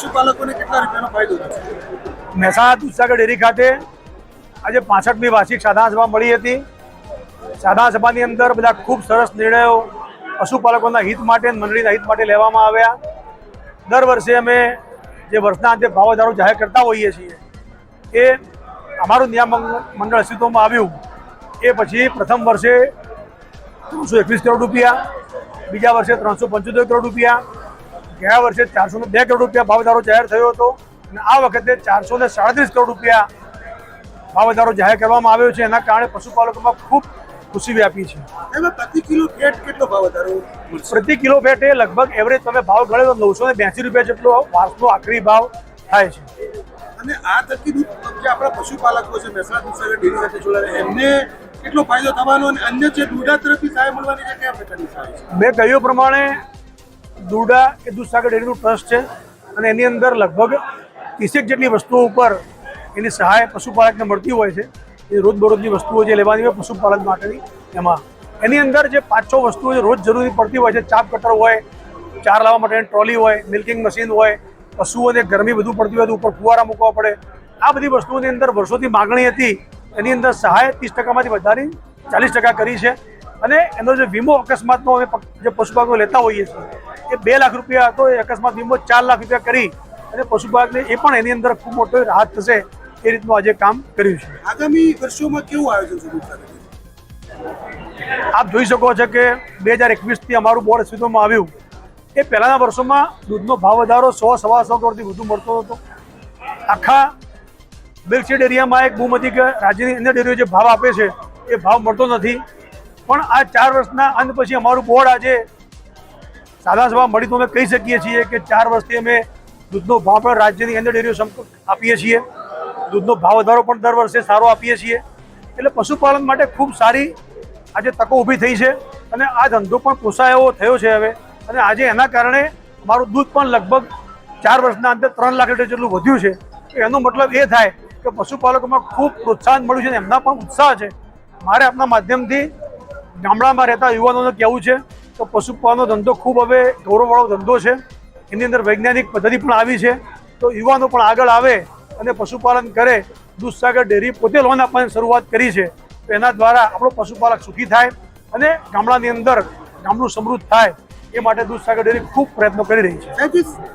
પશુપાલકોને કેટલા રૂપિયાનો ફાયદો થશે મહેસાણા દૂધસાગર ડેરી ખાતે આજે પાસઠમી વાર્ષિક સાધારણ મળી હતી. સાધારણ સભાની અંદર બધા ખૂબ સરસ નિર્ણયો પશુપાલકોના હિત માટે, મંડળીના હિત માટે લેવામાં આવ્યા. દર વર્ષે અમે જે વર્ષના અંતે ભાવધારો જાહેર કરતા હોઈએ છીએ, એ અમારું નિયામક મંડળ અસ્તિત્વમાં આવ્યું. એ પછી પ્રથમ વર્ષે ત્રણસો એકવીસ કરોડ રૂપિયા, બીજા વર્ષે ત્રણસો પંચોતેર કરોડ રૂપિયા ગયા વર્ષે ચારસો બે કરોડ રૂપિયા ભાવ વધારો જાહેર થયો હતો અને આ વખતે ચારસો ને સાડત્રીસ કરોડ રૂપિયા ભાવ વધારો જાહેર કરવામાં આવ્યો છે. એના કારણે પશુપાલકોમાં ખૂબ ખુશી વ્યાપી છે. એમાં પ્રતિ કિલો ફેટ કેટલો ભાવ વધારો પ્રતિ કિલો ફેટે લગભગ એવરેજ તમે ભાવ ગણે તો નવસો ને બ્યાસી રૂપિયા જેટલો વાર્ષનો આખરી ભાવ થાય છે. અને આ થકી જે આપણા પશુપાલકો છે મહેસાણા દૂધસાગર ડેરી સાથે જોડાયેલા એમને કેટલો ફાયદો થવાનો અને અન્ય જે દૂધા તરફથી સહાય મળવાની છે કયા પ્રકારની સહાય છે? મેં કહ્યું પ્રમાણે દુડા એ દૂધસાગર ડેરીનું ટ્રસ્ટ છે અને એની અંદર લગભગ ત્રીસેક જેટલી વસ્તુઓ ઉપર એની સહાય પશુપાલકને મળતી હોય છે. એ રોજબરોજની વસ્તુઓ જે લેવાની હોય પશુપાલન માટેની એમાં. એની અંદર જે પાંચ છ વસ્તુઓ જે રોજ જરૂરી પડતી હોય છે, ચાપ કટર હોય, ચાર લાવવા માટેની ટ્રોલી હોય, મિલ્કિંગ મશીન હોય, પશુઓને ગરમી બધું પડતી હોય તો ઉપર ફુવારા મૂકવા પડે. આ બધી વસ્તુઓની અંદર વર્ષોથી માગણી હતી. એની અંદર સહાય ત્રીસ ટકામાંથી વધારી ચાલીસ ટકા કરી છે. અને એનો જે વીમો અકસ્માતનો અમે જે પશુપાલકો લેતા હોઈએ છીએ એ બે લાખ રૂપિયા હતો એ અકસ્માત વીમો ચાર લાખ રૂપિયા કરી અને પશુપાલકને એ પણ એની અંદર ખૂબ મોટો રાહત થશે એ રીતનું આજે કામ કર્યું છે. આગામી વર્ષોમાં કેવું આયોજન આપ જોઈ શકો છો કે બે હજાર એકવીસથી અમારું બોર્ડ અસ્તિત્વમાં આવ્યું. એ પહેલાંના વર્ષોમાં દૂધનો ભાવ વધારો સો સવા સો કરોડથી વધુ મળતો હતો. આખા મિલ્કશેડ એરિયામાં એક બૂમ હતી કે રાજ્યની અન્ય ડેરીઓ જે ભાવ આપે છે એ ભાવ મળતો નથી. પણ આ ચાર વર્ષના અંત પછી અમારું બોર્ડ આજે સાદા સભા મળી તો અમે કહી શકીએ છીએ કે ચાર વર્ષથી અમે દૂધનો ભાવ પણ રાજ્યની અંદર ડેરીઓ સમકક્ષ આપીએ છીએ. દૂધનો ભાવ વધારો પણ દર વર્ષે સારો આપીએ છીએ. એટલે પશુપાલન માટે ખૂબ સારી આજે તકો ઊભી થઈ છે અને આ ધંધો પણ પોસાય એવો થયો છે હવે. અને આજે એના કારણે અમારું દૂધ પણ લગભગ ચાર વર્ષના અંતે ત્રણ લાખ લીટર જેટલું વધ્યું છે. તો એનો મતલબ એ થાય કે પશુપાલકોમાં ખૂબ પ્રોત્સાહન મળ્યું છે અને એમના પણ ઉત્સાહ છે. મારે આપના માધ્યમથી ગામડામાં રહેતા યુવાનોને કહેવું છે તો પશુપાલનનો ધંધો ખૂબ હવે ગૌરવવાળો ધંધો છે. એની અંદર વૈજ્ઞાનિક પદ્ધતિ પણ આવી છે. તો યુવાનો પણ આગળ આવે અને પશુપાલન કરે. દૂધસાગર ડેરી પોતે લોન આપવાની શરૂઆત કરી છે. તો એના દ્વારા આપણો પશુપાલક સુખી થાય અને ગામડાની અંદર ગામડું સમૃદ્ધ થાય. એ માટે દૂધસાગર ડેરી ખૂબ પ્રયત્નો કરી રહી છે.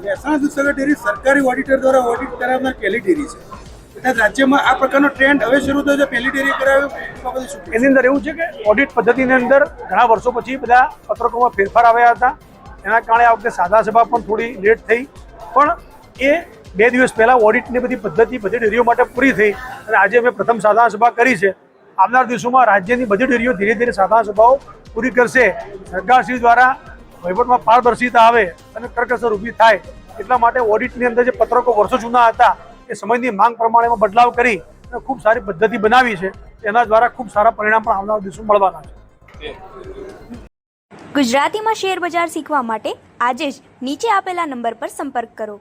મહેસાણા દૂધસાગર ડેરી સરકારી ઓડિટર દ્વારા ઓડિટ કરાવનાર પહેલી ડેરી છે. તથા રાજ્યમાં આ પ્રકારનો ટ્રેન્ડ હવે શરૂ થયો છે. પહેલી ડેરી કરાવ્યો? એની અંદર એવું છે કે ઓડિટ પદ્ધતિની અંદર ઘણા વર્ષો પછી બધા પત્રકોમાં ફેરફાર આવ્યા હતા. એના કારણે આ વખતે સાદા સભા પણ થોડી લેટ થઈ. પણ એ બે દિવસ પહેલાં ઓડિટની બધી પદ્ધતિ, બધી ડેરીઓ માટે પૂરી થઈ અને આજે અમે પ્રથમ સાધારણ સભા કરી છે. આવનાર દિવસોમાં રાજ્યની બધી ડેરીઓ ધીરે ધીરે સાધારણ સભાઓ પૂરી કરશે. સરકારશ્રી દ્વારા વહીવટમાં પારદર્શિતા આવે અને કરકસર ઊભી થાય. એટલા માટે ઓડિટની અંદર જે પત્રકો વર્ષો જૂના હતા એ સમયની માંગ પ્રમાણેમાં બદલાવ કરી અને ખૂબ સારી પદ્ધતિ બનાવી છે. એના દ્વારા ખૂબ સારા પરિણામ પણ આવનાર દિવસો મળવાના છે. ગુજરાતીમાં શેર બજાર શીખવા માટે આજે જ નીચે આપેલા નંબર પર સંપર્ક કરો.